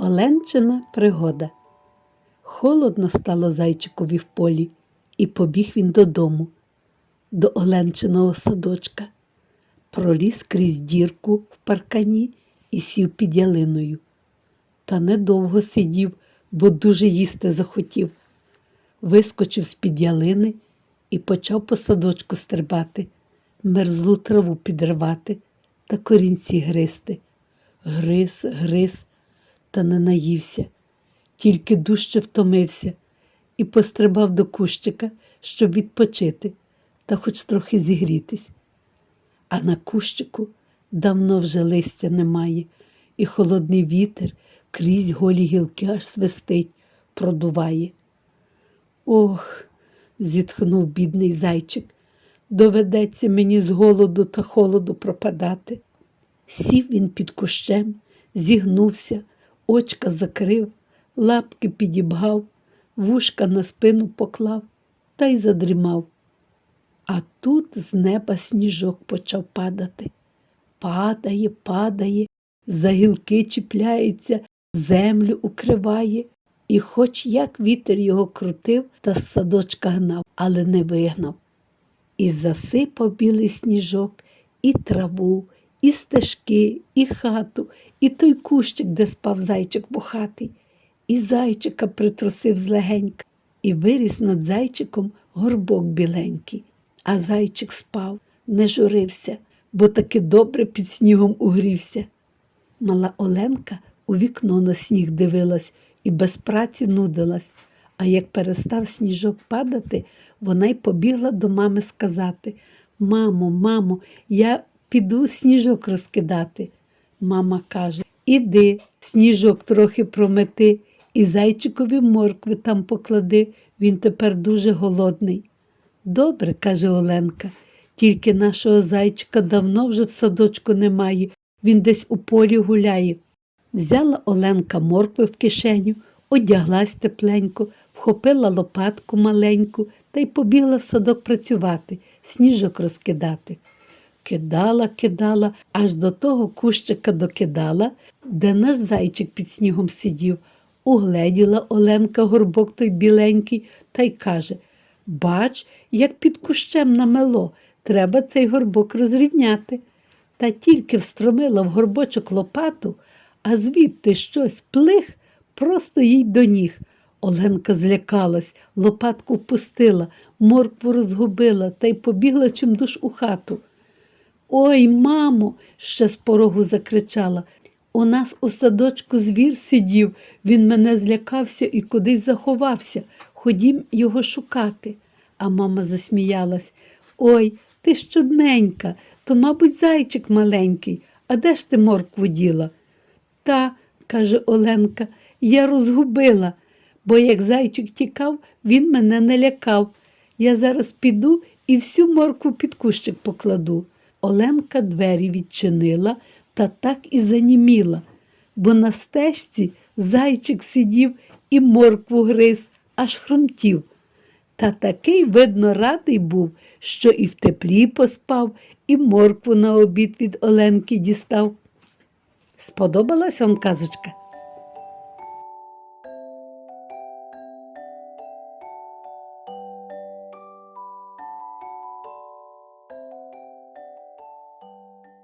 Оленчина пригода. Холодно стало зайчикові в полі, і побіг він додому, до Оленчиного садочка, проліз крізь дірку в паркані і сів під ялиною. Та недовго сидів, бо дуже їсти захотів. Вискочив з-під ялини і почав по садочку стрибати, мерзлу траву підривати та корінці гризти. Гриз, гриз, та не наївся, тільки дужче втомився і пострибав до кущика, щоб відпочити та хоч трохи зігрітись. А на кущику давно вже листя немає, і холодний вітер крізь голі гілки аж свистить, продуває. Ох, зітхнув бідний зайчик, доведеться мені з голоду та холоду пропадати. Сів він під кущем, зігнувся, очка закрив, лапки підібгав, вушка на спину поклав та й задрімав. А тут з неба сніжок почав падати. Падає, падає, за гілки чіпляється, землю укриває, і хоч як вітер його крутив та з садочка гнав, але не вигнав. І засипав білий сніжок і траву, і стежки, і хату, і той кущик, де спав зайчик вухатий, і зайчика притрусив злегенька, і виріс над зайчиком горбок біленький. А зайчик спав, не журився, бо таки добре під снігом угрівся. Мала Оленка у вікно на сніг дивилась і без праці нудилась. А як перестав сніжок падати, вона й побігла до мами сказати Мамо, мамо, я піду сніжок розкидати. Мама каже Іди, сніжок трохи промети, і зайчикові моркви там поклади, він тепер дуже голодний. Добре, каже Оленка, тільки нашого зайчика давно вже в садочку немає, він десь у полі гуляє. Взяла Оленка моркви в кишеню, одяглась тепленько, вхопила лопатку маленьку та й побігла в садок працювати, сніжок розкидати. Кидала, кидала, аж до того кущика докидала, де наш зайчик під снігом сидів. Угледіла Оленка горбок той біленький та й каже Бач, як під кущем намело, треба цей горбок розрівняти. Та тільки встромила в горбочок лопату, а звідти щось плих просто їй до ніг. Оленка злякалась, лопатку впустила, моркву розгубила та й побігла чимдуж у хату. Ой, мамо, ще з порогу закричала. У нас у садочку звір сидів, він мене злякався і кудись заховався. Ходім його шукати. А мама засміялась. Ой, ти ж чудненька, то, мабуть, зайчик маленький. А де ж ти моркву діла? Та, каже Оленка, я розгубила, бо як зайчик тікав, він мене не лякав. Я зараз піду і всю моркву під кущик покладу. Оленка двері відчинила та так і заніміла, бо на стежці зайчик сидів і моркву гриз, аж хрумтів. Та такий, видно, радий був, що і в теплі поспав, і моркву на обід від Оленки дістав. Сподобалась вам казочка?